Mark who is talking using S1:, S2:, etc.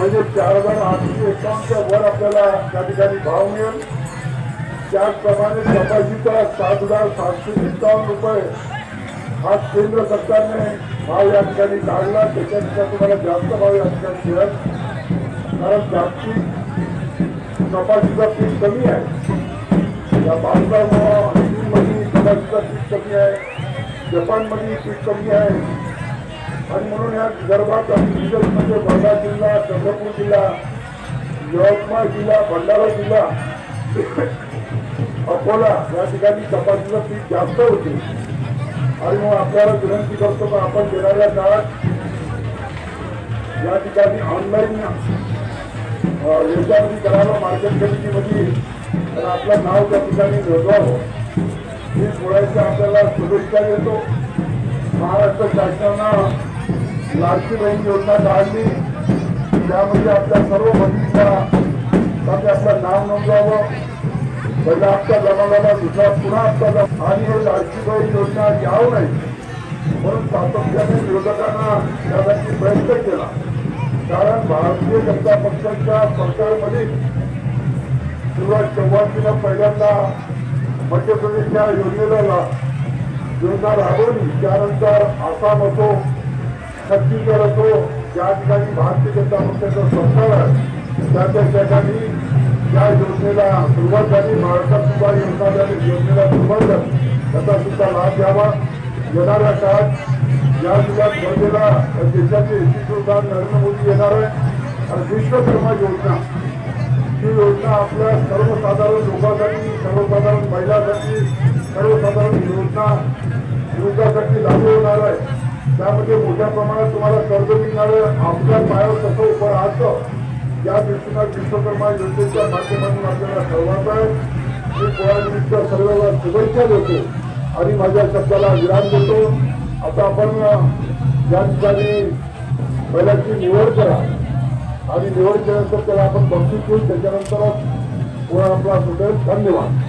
S1: म्हणजे चार हजार आठशे एकावन्नच्या वर आपल्याला त्या ठिकाणी भाव मिळेल. त्याचप्रमाणे कपाशीचा सात हजार सातशे सत्तावन्न रुपये हा केंद्र सरकारने भाव या ठिकाणी काढला. त्याच्यापेक्षा तुम्हाला जास्त भाव या ठिकाणी मिळेल. कारण जागतिक कपाशीचा पीक कमी आहे या भारतामुळं चीनमध्ये कपाशीचा पीक कमी आहे जपानमध्ये पीक कमी आहे. आणि म्हणून या विदर्भात विशेष म्हणजे वर्धा जिल्हा चंद्रपूर जिल्हा यवतमाळ जिल्हा भंडारा जिल्हा अकोला या ठिकाणी तपासणीचं पीक जास्त होते. आणि मग आपल्याला विनंती करतो का आपण येणाऱ्या काळात या ठिकाणी ऑनलाईन याच्यामध्ये करावं मार्केट कमिटीमध्ये तर आपलं नाव त्या ठिकाणी नोंदवावं. हे बोलायचं आपल्याला शुभेच्छा देतो. महाराष्ट्र शासनानं लाडकी बहीण योजना काढली. त्यामध्ये आपल्या सर्व बहिणींना आपलं नाव नोंदवावं. पहिला हप्ता जमा झाला दुसरा पुन्हा हप्ता जमा आणि हे लाडकी बहीण योजना यावं नाही. म्हणून सातत्याने विरोधकांना त्यासाठी प्रयत्न केला. कारण भारतीय जनता पक्षाच्या सरकारमध्ये किंवा चौहानजीनं पहिल्यांदा मध्य प्रदेशच्या योजनेला योजना राबवली त्यानंतर आसाम असो छत्तीसगड असो ज्या ठिकाणी भारतीय जनता पक्षाचं सरकार आहे त्या ठिकाणी या योजनेला सुरुवात झाली. महाराष्ट्रात सुद्धा योजना झाली योजनेला सुरुवात झाली. त्याचा सुद्धा लाभ घ्यावा. येणाऱ्या काळात या जिल्ह्यात वर्धेला देशाचे पंतप्रधान नरेंद्र मोदी येणार आहे. आणि विश्वकर्मा योजना ही योजना आपल्या सर्वसाधारण लोकांसाठी सर्वसाधारण महिलांसाठी सर्वसाधारण योजना युवकासाठी लागू होणार आहे. त्यामध्ये मोठ्या प्रमाणात तुम्हाला कर्ज मिळणार आमच्या आपल्या पायावर कसं उभं राहतं या दृष्टीनं विश्वकर्मा योजनेच्या माध्यमातून आपल्याला ठरवायचं आहे. मी कोणानिमित्त सर्वांना शुभेच्छा देतो आणि माझ्या शब्दाला विराम देतो. आता आपण या ठिकाणी पहिल्याची निवड करा. आणि निवड केल्यानंतर त्याला आपण बक्षीस घेऊ त्याच्यानंतर कोणा आपला सुटेल धन्यवाद.